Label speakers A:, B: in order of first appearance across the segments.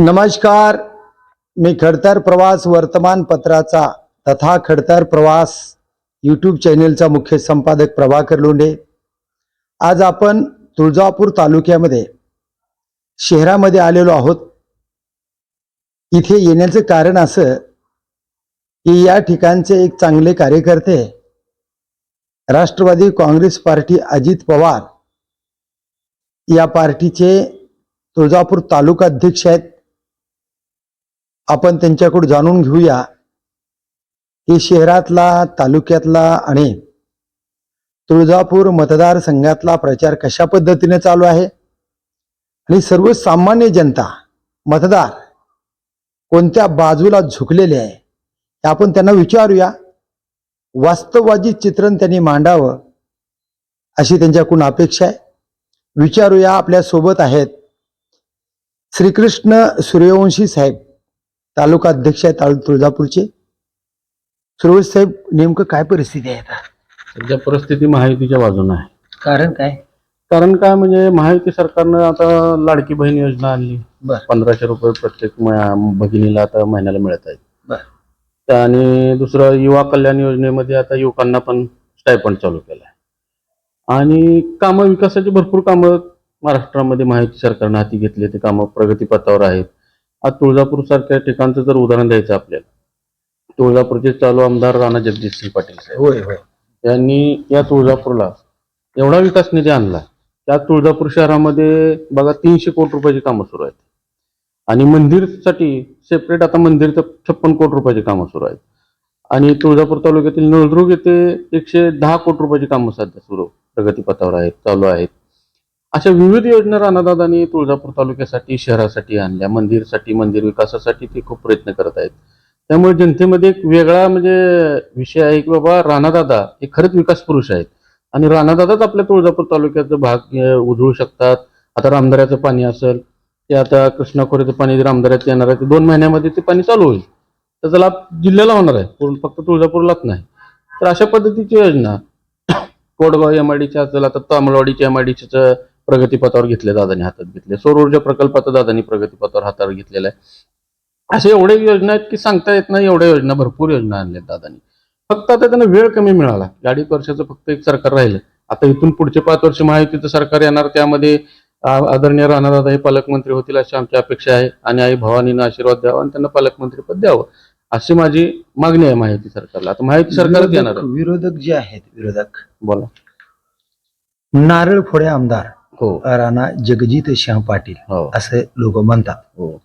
A: नमस्कार. मी खडतर प्रवास वर्तमानपत्राचा तथा खडतर प्रवास यूट्यूब चॅनेलचा मुख्य संपादक प्रभाकर लोंढे. आज आपण तुळजापूर तालुक्यामध्ये शहरामध्ये आलेलो आहोत. इथे येण्याचं कारण असं की या ठिकाणचे एक चांगले कार्यकर्ते राष्ट्रवादी काँग्रेस पार्टी अजित पवार या पार्टीचे तुळजापूर तालुका अध्यक्ष आहेत. आपण त्यांच्याकडून जाणून घेऊया की शहरातला तालुक्यातला आणि तुळजापूर मतदारसंघातला प्रचार कशा पद्धतीने चालू आहे? आणि सर्वसामान्य जनता मतदार कोणत्या बाजूला झुकलेले आहे? हे आपण त्यांना विचारूया. वास्तववादी चित्रण त्यांनी मांडावं अशी त्यांच्याकडून अपेक्षा आहे. विचारूया आपल्यासोबत आहेत श्रीकृष्ण सूर्यवंशी साहेब. तालुका अध्यक्ष आहेत तालु- तुळजापूरचे. सूर्यवंशी साहेब नेमकं काय परिस्थिती आहे आता?
B: सध्या परिस्थिती महायुतीच्या बाजूने आहे.
A: कारण काय?
B: कारण काय म्हणजे महायुती सरकारनं आता लाडकी बहीण योजना आणली.
A: बर.
B: पंधराशे रुपये प्रत्येक म- भगिनीला आता महिन्याला मिळत आहेत.
A: बर.
B: त्या आणि दुसरं युवा कल्याण योजनेमध्ये आता युवकांना पण स्टायपंड चालू केलं आहे आणि कामं विकासाची भरपूर कामं महाराष्ट्रामध्ये महायुती सरकारनं हाती घेतली ते कामं प्रगतीपथावर आहेत. आज तुळजापूर सारख्या ठिकाणचं जर उदाहरण द्यायचं आपल्याला तुळजापूरचे चालू आमदार राणा जगदीशसिंह पाटील साहेब.
A: होय होय.
B: यांनी या तुळजापूरला एवढा विकास निधी आणला त्या तुळजापूर शहरामध्ये बघा तीनशे कोटी रुपयाची कामं सुरू आहेत. आणि मंदिरसाठी सेपरेट आता मंदिरचं छप्पन कोटी रुपयाची कामं सुरू आहेत. आणि तुळजापूर तालुक्यातील नळदुर्ग येथे एकशे दहा कोटी रुपयाची कामं सध्या सुरू प्रगतीपथावर आहेत चालू आहेत. अशा विविध योजना राणादादांनी तुळजापूर तालुक्यासाठी शहरासाठी आणल्या. मंदिरसाठी मंदिर विकासासाठी ते खूप प्रयत्न करत आहेत. त्यामुळे जनतेमध्ये एक वेगळा म्हणजे विषय आहे की बाबा राणादादा हे खरंच विकास पुरुष आहेत. आणि राणादादाच आपल्या तुळजापूर तालुक्याचं भाग उजळू उधळू शकतात. आता रामदऱ्याचं पाणी असेल ते आता कृष्णा खोऱ्याचं पाणी जे रामदऱ्यात येणार आहे ते दोन महिन्यामध्ये ते पाणी चालू होईल. त्याचा लाभ जिल्ह्याला होणार आहे पूर्ण फक्त तुळजापूरलाच नाही. तर अशा पद्धतीची योजना कोडगाव एम आय डीच्या असेल आता तामळवाडीच्या एम आय डीच्या प्रगतीपथावर घेतले दादानी हातात घेतले. सौर ऊर्जा प्रकल्पाचं दादानी प्रगतीपथावर हातावर घेतलेला आहे. अशा एवढ्या योजना आहेत की सांगता येत नाही एवढ्या योजना भरपूर योजना आणल्यात दादानी. फक्त आता त्यांना वेळ कमी मिळाला. अडीच वर्षाचं फक्त एक सरकार राहिलं. आता इथून पुढचे पाच वर्ष महायुतीचं सरकार येणार त्यामध्ये आदरणीय राणादादा हे पालकमंत्री होतील अशी आमची अपेक्षा आहे. आणि आई भवानीनं आशीर्वाद द्यावा आणि त्यांना पालकमंत्रीपद द्यावं. अशी माझी मागणी आहे महायुती सरकारला. आता येणार
A: विरोधक
B: आहे.
A: विरोधक जे आहेत विरोधक.
B: बोला.
A: नारळ फोडे आमदार.
B: हो.
A: राणा जगजित सिंह पाटील
B: हो.
A: असे लोक म्हणतात.
B: हो.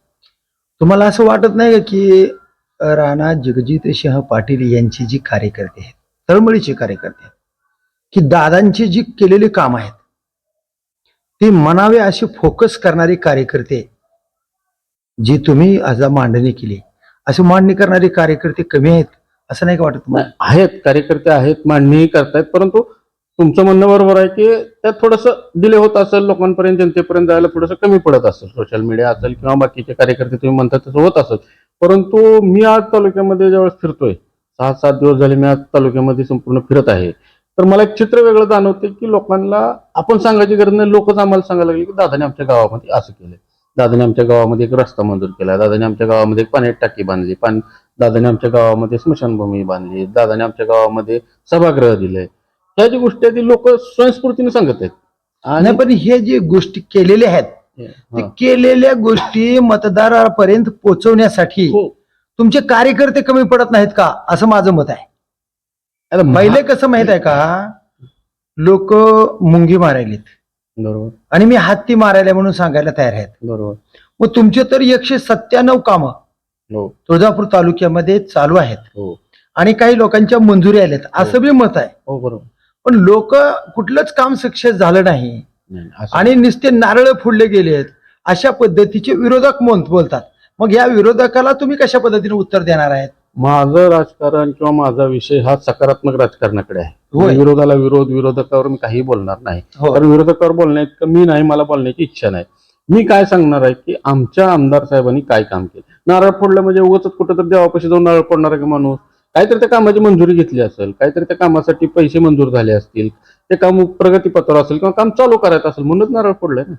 A: तुम्हाला असं वाटत नाही का की राणा जगजित सिंह पाटील यांची जी कार्यकर्ते आहेत तळमळीचे कार्यकर्ते आहेत की दादांची जी केलेली काम आहेत ती म्हणावे अशी फोकस करणारे कार्यकर्ते जी तुम्ही आज मांडणी केली अशी मांडणी करणारे कार्यकर्ते कमी आहेत असं नाही का वाटत
B: आहेत कार्यकर्ते आहेत मांडणीही करतायत परंतु तुमचं म्हणणं बरोबर आहे की त्यात थोडंसं डिले होत असेल लोकांपर्यंत जनतेपर्यंत जायला थोडंसं कमी पडत असेल सोशल मीडिया असेल किंवा बाकीचे कार्यकर्ते तुम्ही म्हणता तसं होत असेल. परंतु मी आज तालुक्यामध्ये ज्यावेळेस फिरतोय सहा सात दिवस झाले मी आज तालुक्यामध्ये संपूर्ण फिरत आहे. तर मला एक चित्र वेगळं जाणवते की लोकांना आपण सांगायची गरज नाही लोकच आम्हाला सांगायला लागले की दादाने आमच्या गावामध्ये असं केलंय. दादाने आमच्या गावामध्ये एक रस्ता मंजूर केला दादाने आमच्या गावामध्ये एक पाण्याची टाकी बांधली पाणी दादाने आमच्या गावामध्ये स्मशानभूमी बांधली दादाने आमच्या गावामध्ये सभागृह दिलंय. ह्या जी गोष्टी आहेत लोक स्वयंस्फूर्तीने सांगत आहेत. आणि
A: पण हे जे गोष्टी केलेल्या आहेत ते. केलेल्या गोष्टी मतदारापर्यंत पोहोचवण्यासाठी
B: हो.
A: तुमचे कार्यकर्ते कमी पडत नाहीत का असं माझं मत आहे.
B: आता
A: पहिले कसं माहीत आहे का लोक मुंगी मारायलेत.
B: बरोबर.
A: आणि मी हत्ती मारायला म्हणून सांगायला तयार आहेत.
B: बरोबर.
A: मग तुमचे तर एकशे सत्त्याण्णव कामं
B: हो.
A: तुळजापूर तालुक्यामध्ये चालू आहेत.
B: हो.
A: आणि काही लोकांच्या मंजुरी आल्यात असं बी मत आहे.
B: हो बरोबर.
A: पण लोक कुठलंच काम सक्सेस झालं नाही. आणि नुसते नारळ फोडले गेलेत अशा पद्धतीचे विरोधक म्हणत बोलतात. मग या विरोधकाला तुम्ही कशा पद्धतीने उत्तर देणार आहेत?
B: माझं राजकारण किंवा माझा विषय हा सकारात्मक राजकारणाकडे आहे. विरोधाला विरोध विरोधकावर मी काही बोलणार नाही.
A: हो.
B: कारण विरोधकावर बोलण्यात मी नाही मला बोलण्याची इच्छा नाही. मी काय सांगणार आहे की आमच्या आमदार साहेबांनी काय काम केलं? नारळ फोडलं म्हणजे उगाच कुठं तर देवापाशी जाऊन नारळ फोडणार आहे का माणूस? काहीतरी त्या कामाची मंजुरी घेतली असेल काहीतरी त्या कामासाठी पैसे मंजूर झाले असतील ते काम प्रगतीपत्रावर असेल किंवा काम चालू करायचं असेल म्हणूनच नारळ फोडलंय ना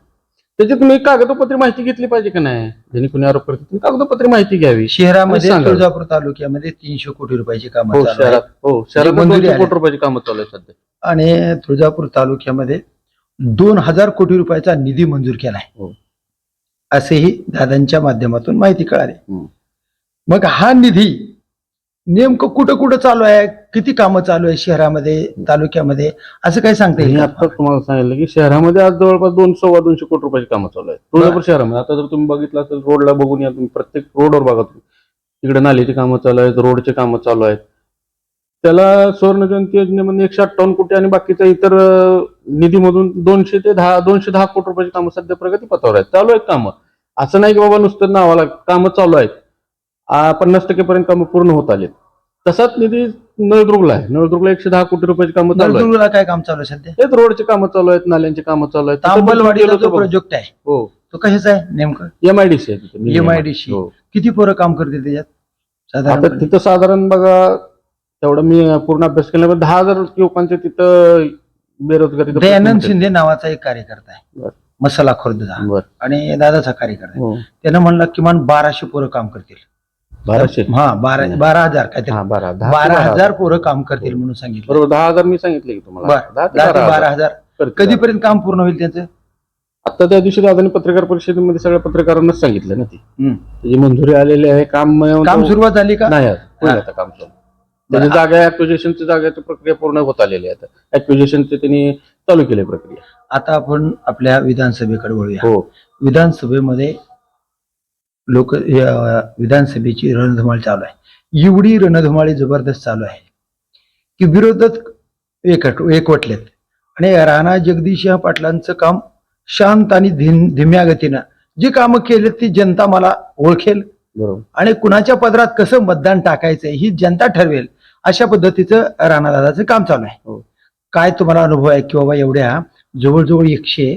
B: त्याची तुम्ही कागदोपत्री माहिती घेतली पाहिजे का नाही ज्यांनी कुणी आरोप करते त्यांनी कागदोपत्री माहिती घ्यावी
A: शहरामध्ये
B: सांगा.
A: तुळजापूर तालुक्यामध्ये तीनशे कोटी रुपयाची कामं
B: हो
A: चालू आहेत.
B: शहरात हो शहरात
A: मंजुरी
B: दोनशे
A: आली.
B: कोटी रुपयाची कामं चालू आहेत सध्या
A: आणि तुळजापूर तालुक्यामध्ये दोन हजार कोटी रुपयाचा निधी मंजूर केलाय
B: हो.
A: असेही दादांच्या माध्यमातून माहिती कळाली
B: हम्म.
A: मग हा निधी नेमकं कुठं कुठं चालू आहे? किती कामं चालू आहे शहरामध्ये तालुक्यामध्ये? असं काही सांगता
B: मी
A: येईल का?
B: आता तुम्हाला सांगितलं की शहरामध्ये आज जवळपास दोन सव्वा दोनशे कोटी रुपयाची कामं चालू आहेत. तुळजापूर शहरामध्ये. आता जर तुम्ही बघितलं असेल रोडला बघून या तुम्ही प्रत्येक रोडवर बघा तुम्ही. तिकडे नालीची कामं चालू आहेत रोडचे कामं चालू आहेत. त्याला सुवर्ण जयंती योजनेमध्ये एकशे अठ्ठावन्न कोटी आणि बाकीच्या इतर अं, निधीमधून दोनशे ते दहा दोनशे दहा कोटी रुपयाची कामं सध्या प्रगतीपथावर आहेत. चालू आहेत कामं. असं नाही की बाबा नुसतं नावाला कामं चालू आहेत. पन्नास टक्केपर्यंत कामं पूर्ण होत आलेत. तसाच निधी नळदुर्गला आहे. नळदुर्गला एकशे दहा कोटी रुपयाची कामं चालू आहेत.
A: नळदुर्गला काय काम चालू आहे सध्या?
B: तेच रोडचे कामं चालू आहेत नाल्यांची कामं चालू आहेत.
A: जो प्रोजेक्ट आहे
B: हो.
A: तो कशाचा आहे नेमकं?
B: एमआयडीसी आहे तिथे
A: MIDC.
B: हो.
A: किती पोरं काम करते त्याच्यात?
B: आता
A: साधारण
B: तिथं साधारण बघा तेवढं मी पूर्ण अभ्यास केल्यामुळे दहा हजार लोकांचे तिथं बेरोजगारी
A: दयानंद शिंदे नावाचा एक कार्यकर्ता आहे.
B: बरं.
A: मसाला खुर्दचा आणि दादाचा कार्यकर्ता आहे.
B: हो.
A: त्यानं म्हणलं किमान बाराशे पोरं काम करतील.
B: बाराशे.
A: हा बारा बारा हजार काहीतरी.
B: हा बारा दहा ते
A: बारा हजार पोरं काम करतील म्हणून सांगितलं.
B: बरोबर दहा हजार मी सांगितले की तुम्हाला.
A: बरं.
B: दहा ते
A: दहा ते
B: बारा
A: बारा
B: हजार. करतील.
A: कधीपर्यंत काम पूर्ण होईल त्यांचं?
B: आता त्या दिवशी दादानी पत्रकार परिषदेमध्ये सगळ्या पत्रकारांनाच सांगितलं ना ती.
A: हम्म.
B: त्याची मंजुरी आलेली आहे काम
A: काम सुरुवात झाली का?
B: नाही. होईल. आता काम चालू त्याची जागा ऍक्विजेशनची जागेची प्रक्रिया पूर्ण होत आलेली आहे आता. ऍक्विजेशनची त्यांनी चालू केली प्रक्रिया.
A: आता आपण आपल्या विधानसभेकडे वळूया.
B: हो.
A: विधानसभेमध्ये लोक विधानसभेची रणधुमाळी चालू आहे. एवढी रणधुमाळी जबरदस्त चालू आहे की विरोधक एकट एकवटलेत. आणि राणा जगदीशसिंह पाटलांचं काम शांत आणि धीम धीम्या गतीनं जी कामं केलेत ती जनता मला ओळखेल.
B: बरोबर.
A: आणि कुणाच्या पदरात कसं मतदान टाकायचं ही जनता ठरवेल अशा पद्धतीचं राणादादाचं काम चालू आहे.
B: हो.
A: काय तुम्हाला अनुभव आहे की बाबा एवढ्या जवळजवळ एकशे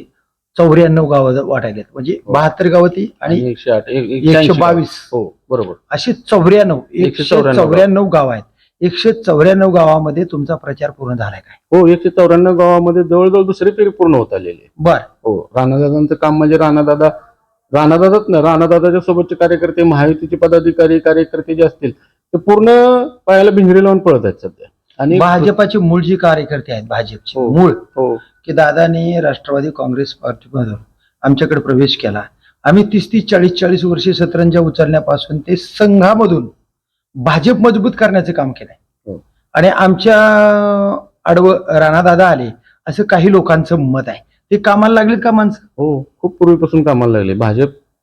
A: चौऱ्याण्णव गावं वाटायलेत. म्हणजे
B: हो.
A: बहात्तर गावं ती आणि
B: आणि एकशे आठ एक-
A: एकशे
B: 180
A: बावीस.
B: हो बरोबर.
A: अशी चौऱ्याण्णव
B: एकशे
A: एकशे
B: चौऱ्याण्णव
A: चौऱ्याण्णव गाव आहेत. एकशे चौऱ्याण्णव गावामध्ये तुमचा प्रचार पूर्ण झालाय काय?
B: हो एकशे चौऱ्याण्णव गावामध्ये जवळजवळ दुसरी फेरी पूर्ण होत आलेली आहे.
A: बर.
B: हो राणादादांचं काम म्हणजे राणादादा राणादादाच नाही राणादादाच्या सोबतचे कार्यकर्ते महायुतीचे पदाधिकारी कार्यकर्ते जे असतील ते पूर्ण पायाला भिंगरी लावून पळत आहेत सध्या. आणि
A: भाजपाचे मूळ जे कार्यकर्ते आहेत भाजपचे
B: हो.
A: मूळ
B: हो.
A: की दादाने राष्ट्रवादी काँग्रेस पार्टीमधून आमच्याकडे प्रवेश केला. आम्ही तीस तीस चाळीस चाळीस वर्षे सतरंजा उचलण्यापासून ते संघामधून भाजप मजबूत करण्याचं काम केलंय.
B: हो.
A: आणि आमच्या आडवं राणादादा आले असं काही लोकांचं मत आहे. ते कामाला लागलेत का माणसं?
B: हो खूप पूर्वीपासून कामाला लागले.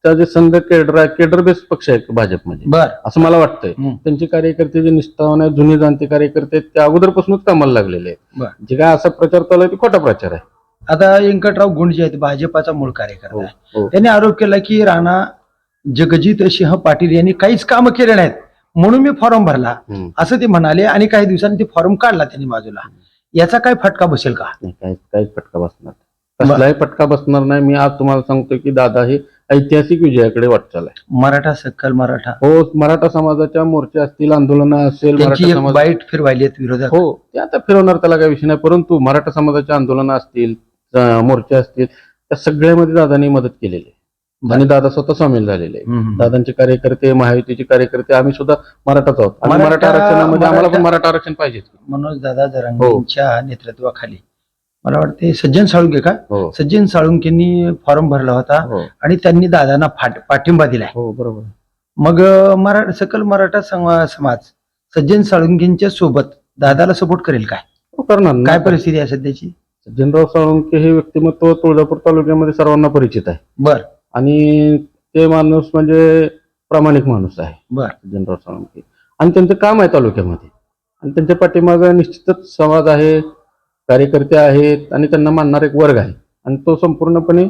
B: भाजपचा जे संघ केडर आहे केडर बेस पक्ष आहे भाजपमध्ये.
A: बर.
B: असं मला वाटतंय.
A: हम्म.
B: त्यांचे कार्यकर्ते जे निष्ठावान आहेत जुने जाणते कार्यकर्ते आहेत, ते अगोदरपासूनच कामाला लागलेले आहेत. जे काय असा प्रचार चालू आहे ते खोटा प्रचार आहे.
A: आता व्यंकटराव गुंड जे आहेत भाजपाचा मूळ कार्यकर्ता
B: हो,
A: आहे.
B: हो.
A: त्यांनी आरोप केला की राणा जगजित सिंह पाटील यांनी काहीच कामं केले नाहीत. म्हणून मी फॉर्म भरला.
B: हम्म.
A: असं ते म्हणाले आणि काही दिवसांनी ते फॉर्म काढला त्यांनी बाजूला. याचा काय फटका बसेल का?
B: नाही फटका बसणार. कसलाही फटका बसणार नाही. मी आज तुम्हाला सांगतो की दादा हे ऐतिहासिक विजयाकडे वाटचाल आहे.
A: मराठा सक्कल मराठा.
B: हो मराठा समाजाच्या मोर्चे असतील आंदोलनं असेल
A: त्यांची
B: मराठा
A: एक
B: समाज
A: बाईट फिरवायली आहेत विरोधात
B: हो ते आता फिरवणार त्याला काही विषय नाही परंतु मराठा समाजाच्या आंदोलनं असतील अं, मोर्चे असतील त्या सगळ्यामध्ये दादांनी मदत केलेली आहे. आणि दादा स्वतः सामील झालेले आहे
A: हम्म.
B: दादांचे कार्यकर्ते महायुतीचे कार्यकर्ते आम्ही सुद्धा मराठाच आहोत. आणि
A: मराठा-
B: मराठा आरक्षणामध्ये आम्हाला पण
A: मराठा-
B: मराठा आरक्षण पाहिजे
A: मनोज दादा
B: हो.
A: जरांगेंच्या नेतृत्वाखाली. मला वाटते सज्जन साळुंके का?
B: हो.
A: सज्जन साळुंकेंनी फॉर्म भरला होता
B: हो.
A: आणि त्यांनी दादांना फाट- पाठिंबा दिलाय.
B: हो बरोबर.
A: मग अं, मरा सकल मराठा सम- समाज सज्जन साळुंकेंच्या सोबत दादाला सपोर्ट करेल काय?
B: हो, करणार ना.
A: काय परिस्थिती आहे सध्याची?
B: सज्जनराव साळुंके हे व्यक्तिमत्व तुळजापूर तालुक्यामध्ये सर्वांना परिचित आहे.
A: बर.
B: आणि ते माणूस म्हणजे प्रामाणिक माणूस आहे.
A: बर.
B: सज्जनराव साळुंके. आणि त्यांचं काम आहे तालुक्यामध्ये. आणि त्यांच्या पाठीमागं निश्चितच समाज आहे. कार्यकर्ते आहेत आणि त्यांना मानणारा एक वर्ग आहे. आणि तो संपूर्णपणे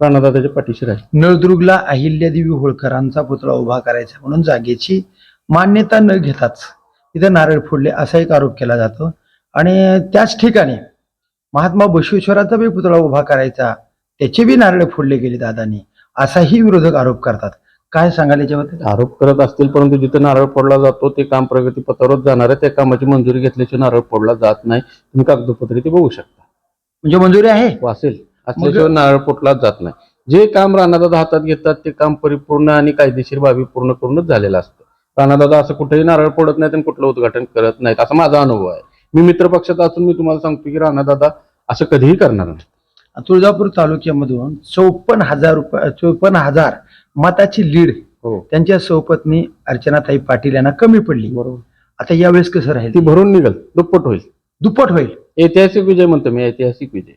B: राणादादाच्या पाठीशी राहील.
A: नळदुर्गला अहिल्यादेवी होळकरांचा पुतळा उभा करायचा म्हणून जागेची मान्यता न घेताच तिथं नारळ फोडले असा एक आरोप केला जातो. आणि त्याच ठिकाणी महात्मा बसवेश्वराचा बी पुतळा उभा करायचा त्याचे बी नारळ फोडले गेले दादांनी असाही विरोधक आरोप करतात. काय सांगाल याच्याबद्दल?
B: आरोप करत असतील परंतु जिथे नारळ फोडला जातो ते काम प्रगती पथावरच जाणार आहे. त्या कामाची मंजुरी घेतल्याशिवाय नारळ फोडला जात नाही. तुम्ही कागदोपत्री ते बघू शकता.
A: म्हणजे मंजुरी आहे?
B: वासेल असल्याशिवाय नारळ फोडला जात नाही. जे काम राणादादा हातात घेतात ते काम परिपूर्ण आणि कायदेशीर बाबी पूर्ण करूनच झालेलं असतं. राणादादा असं कुठेही नारळ फोडत नाहीत आणि कुठलं उद्घाटन करत नाहीत असा माझा अनुभव आहे. मी मित्रपक्षात असून मी तुम्हाला सांगतो की राणादादा असं कधीही करणार नाही.
A: तुळजापूर तालुक्यामधून चौपन्न हजार रुपये चौपन्न हजार मताची लीड
B: हो.
A: त्यांच्या सौपत्नी अर्चनाताई पाटील यांना कमी पडली.
B: बरोबर.
A: आता यावेळेस कसं राहील?
B: ती भरून निघल. दुप्पट होईल.
A: दुप्पट होईल.
B: ऐतिहासिक विजय म्हणतो मी ऐतिहासिक विजय.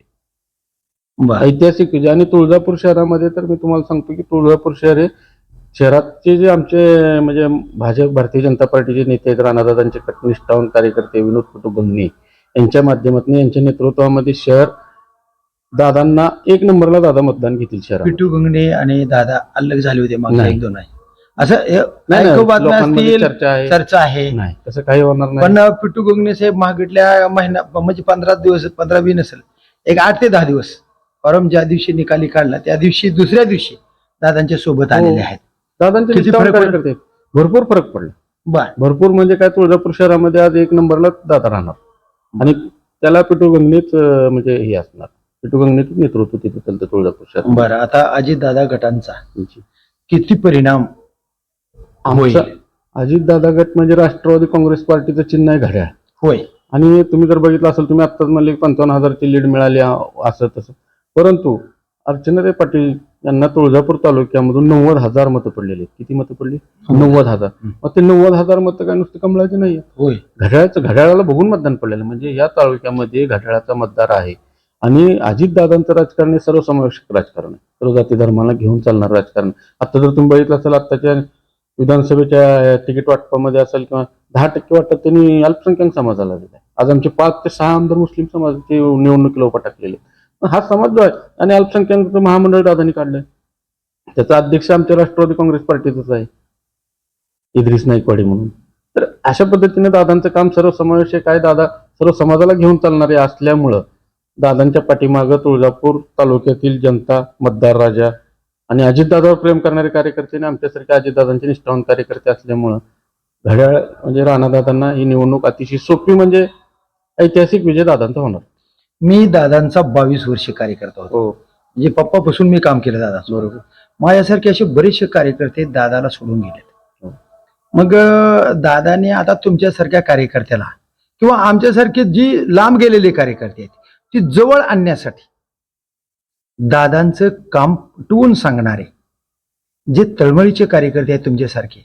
A: बर.
B: ऐतिहासिक विजय. आणि तुळजापूर शहरामध्ये तर मी तुम्हाला सांगतो की तुळजापूर शहर हे शहरातचे जे आमचे म्हणजे भाजप भारतीय जनता पार्टीचे नेते आहेत राणादादांचे कटनिष्ठावून कार्यकर्ते विनोद कुटुंबंगणे यांच्या माध्यमातून यांच्या नेतृत्वामध्ये शहर दादांना एक नंबरला दादा मतदान घेतील शहरात
A: पिटू गंगणे आणि दादा अलग झाले होते मागच्या
B: नाही.
A: एक दोन आहे. असं हे
B: नाही, नाही,
A: ऐकू बातम्या
B: लोकांमध्ये
A: असतील
B: चर्चा आहे.
A: चर्चा आहे.
B: नाही तसं काही होणार नाही.
A: पण पिटू गंगणे साहेब मागितल्या महिना म्हणजे पंधरा दिवस पंधरा बी नसेल एक आठ ते दहा दिवस फॉर्म ज्या दिवशी निकाली काढला त्या दिवशी दुसऱ्या दिवशी दादांच्या सोबत
B: हो.
A: आलेले आहेत.
B: दादांचे
A: किती
B: निष्ठावून
A: फरक पडला?
B: कार्यकर्ते आहेत. भरपूर फरक पडला.
A: बर.
B: भरपूर म्हणजे काय तुळजापूर शहरामध्ये आज एक नंबरला दादा राहणार. आणि त्याला पिटू गंगणीच म्हणजे हे असणार. नेतृत्व तिथे तुळजापूर शहरात
A: बरं आता अजित दादा गटांचा किती परिणाम होईल?
B: अजित दादा गट म्हणजे राष्ट्रवादी काँग्रेस पार्टीचं चिन्ह आहे घड्याळ.
A: होय.
B: आणि तुम्ही जर बघितलं असेल तुम्ही आत्ताच म्हणले पंचावन्न हजारची लीड मिळाली असं तसं. परंतु अर्चनाताई पाटील यांना तुळजापूर तालुक्यामधून नव्वद हजार मतं पडलेली किती मतं पडली? नव्वद हजार.
A: हं.
B: मग ते नव्वद हजार मतं काय नुसते कमळाचे नाही
A: होय.
B: घड्याळाचं घड्याळाला बघून मतदान पडलेलं म्हणजे या तालुक्यामध्ये घड्याळाचा मतदार आहे. आणि अजितदादांचं राजकारण हे सर्वसमावेशक राजकारण आहे. सर्व जाती धर्माला घेऊन चालणार राजकारण. आता जर तुम्ही बघितलं असेल आत्ताच्या विधानसभेच्या तिकीट वाटपामध्ये असेल किंवा दहा टक्के वाटप त्यांनी अल्पसंख्याक समाजाला दिला आज आमचे पाच ते सहा आमदार मुस्लिम समाजाचे निवडणुकीला उभा टाकलेले हा समाज जो आहे आणि अल्पसंख्याक महामंडळ दादांनी काढलंय. त्याचा अध्यक्ष आमच्या राष्ट्रवादी काँग्रेस पार्टीचाच आहे. इद्रिस नाईकवाडी म्हणून. तर अशा पद्धतीने दादांचं काम सर्वसमावेशक आहे. दादा सर्व समाजाला घेऊन चालणारे असल्यामुळं दादांच्या पाठीमागं तुळजापूर तालुक्यातील जनता मतदार राजा आणि अजितदादावर प्रेम करणारे कार्यकर्ते आणि आमच्यासारखे अजितदादांचे निष्ठावान कार्यकर्ते असल्यामुळं घड्याळ म्हणजे राणादादांना ही निवडणूक अतिशय सोपी म्हणजे ऐतिहासिक विजय दादांचा होणार.
A: मी दादांचा बावीस वर्ष कार्यकर्ता होतो.
B: हो.
A: म्हणजे पप्पापासून मी काम केलं दादा
B: बरोबर.
A: माझ्यासारखे असे बरेचसे कार्यकर्ते दादाला सोडून गेलेत.
B: हो.
A: मग दादाने आता तुमच्यासारख्या कार्यकर्त्याला किंवा आमच्यासारखे जी लांब गेलेले कार्यकर्ते आहेत ती जवळ आणण्यासाठी दादांचं काम टून सांगणारे जे तळमळीचे कार्यकर्ते आहेत तुमच्यासारखे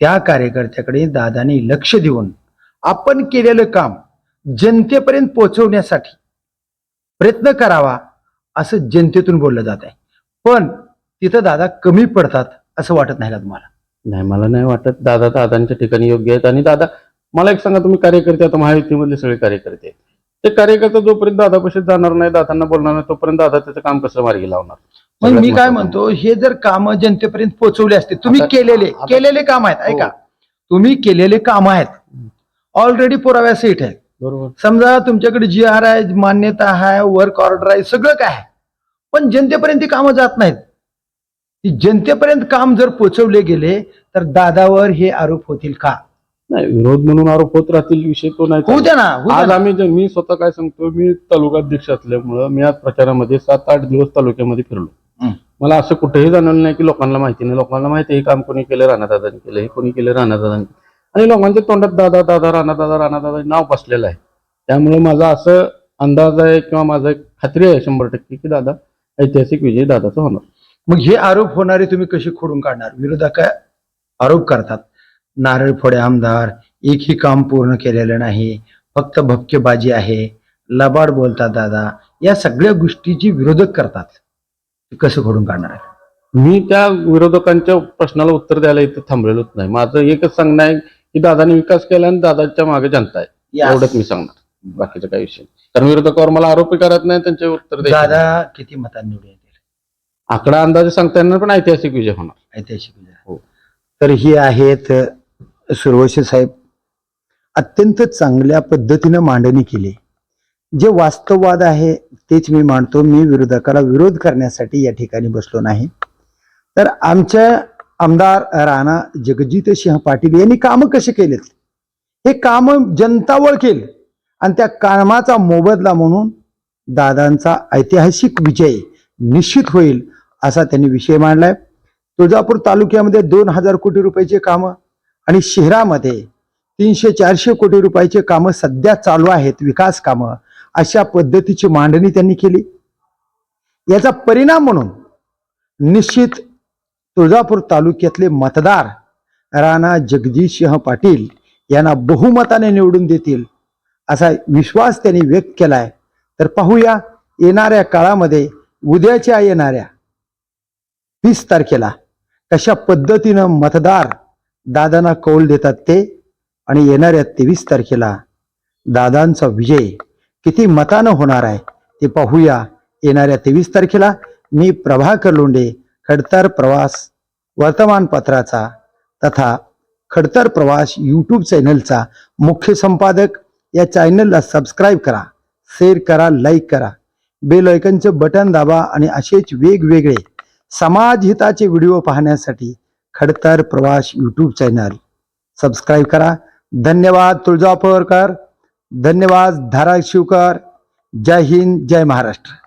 A: त्या कार्यकर्त्याकडे दादाने लक्ष देऊन आपण केलेलं काम जनतेपर्यंत पोहोचवण्यासाठी प्रयत्न करावा असं जनतेतून बोललं जात आहे. पण तिथं दादा कमी पडतात असं वाटत नाही तुम्हाला?
B: नाही मला नाही वाटत. दादा दादांच्या ठिकाणी योग्य आहेत. आणि दादा मला एक सांगा तुम्ही कार्यकर्ते आता महायुतीमधले सगळे कार्यकर्ते आहेत. ते कार्यकर्ता जोपर्यंत दादापाशी जाणार नाही दादांना बोलणार नाही तोपर्यंत दादा त्याचं काम कसं मार्गी लावणार?
A: मग मी काय. म्हणतो हे जर काम जनतेपर्यंत पोहोचवले असते तुम्ही
B: आता-
A: केलेले
B: आता-
A: केलेले काम आहेत ऐका.
B: हो.
A: तुम्ही केलेले काम आहेत. ऑलरेडी पुराव्या सीट आहेत.
B: बरोबर.
A: समजा तुमच्याकडे जी आर आहे मान्यता आहे वर्क ऑर्डर आहे सगळं काय आहे. पण जनतेपर्यंत ती कामं जात नाहीत. ती जनतेपर्यंत काम जर पोचवले गेले तर दादावर हे आरोप होतील का?
B: नाही विरोध म्हणून आरोप होत राहतील विषय तो नाही.
A: होऊ द्या ना होऊ द्या
B: आज
A: ना.
B: आम्ही जे- मी स्वतः काय सांगतो मी तालुका अध्यक्ष असल्यामुळं मी आज प्रचारामध्ये सात आठ दिवस तालुक्यामध्ये फिरलो.
A: हं.
B: मला असं कुठेही जाणवलं नाही की लोकांना माहिती नाही. लोकांना माहिती आहे हे काम कोणी केलं राणादादांनी केलं हे कोणी केलं राणादादांनी आणि लोकांच्या तोंडात दादा दादा राणादादा राणादादा नाव बसलेलं आहे. त्यामुळे माझा असं अंदाज आहे किंवा माझा एक खात्री आहे शंभर टक्के की दादा ऐतिहासिक विजय दादाचा होणार.
A: मग हे आरोप होणारे तुम्ही कसे खोडून काढणार? विरोधक आरोप करतात. नारळ फोडे आमदार एकही काम पूर्ण केलेलं नाही फक्त भपकेबाजी आहे लबाड बोलतात दादा या सगळ्या गोष्टीची विरोधक करतात कसं खोडून काढणार आहे
B: मी त्या विरोधकांच्या प्रश्नाला उत्तर द्यायला इथं थांबलेलोच नाही माझं एकच सांगणं आहे की दादाने विकास केला आणि दादाच्या मागे जनता आहे एवढंच मी सांगणार बाकीचं काही विषय. कारण विरोधकावर मला आरोपी करत नाही त्यांचे उत्तर.
A: दादा किती मतांनी निवडून येतील
B: आकडा अंदाजे सांगता येणार पण ऐतिहासिक विजय होणार
A: ऐतिहासिक विजय.
B: हो.
A: तर ही आहेत सुरवशी साहेब अत्यंत चांगल्या पद्धतीनं मांडणी केली. जे वास्तववाद आहे तेच मी मांडतो. मी विरोधकाला विरोध करण्यासाठी या ठिकाणी बसलो नाही. तर आमच्या आमदार राणा जगजित सिंह पाटील यांनी कामं कसे केलेत? हे कामं जनता ओळखेल आणि त्या कामाचा मोबदला म्हणून दादांचा ऐतिहासिक विजय निश्चित होईल असा त्यांनी विषय मांडलाय. तुळजापूर तालुक्यामध्ये दोन हजार कोटी रुपयाचे कामं आणि शहरामध्ये तीनशे चारशे कोटी रुपयाचे कामं सध्या चालू आहेत विकास कामं. अशा पद्धतीची मांडणी त्यांनी केली. याचा परिणाम म्हणून निश्चित तुळजापूर तालुक्यातले मतदार राणा जगदीशसिंह पाटील यांना बहुमताने निवडून देतील असा विश्वास त्यांनी व्यक्त केलाय. तर पाहूया येणाऱ्या काळामध्ये उद्याच्या येणाऱ्या वीस तारखेला कशा पद्धतीनं मतदार दादांना कौल देतात ते आणि येणाऱ्या तेवीस तारखेला दादांचा विजय किती मतानं होणार आहे ते पाहूया. येणाऱ्या तेवीस तारखेला मी प्रभाकर लोंढे खडतर प्रवास वर्तमानपत्राचा तथा खडतर प्रवास यूट्यूब चॅनलचा मुख्य संपादक. या चॅनलला सबस्क्राईब करा शेअर करा लाईक करा. बेल ऐकनचं बटन दाबा आणि असेच वेगवेगळे समाजहिताचे व्हिडिओ पाहण्यासाठी खडतर प्रवास यूट्यूब चॅनल. सबस्क्राईब करा. धन्यवाद तुळजापूरकर. धन्यवाद धाराशिवकर. जय हिंद जय महाराष्ट्र.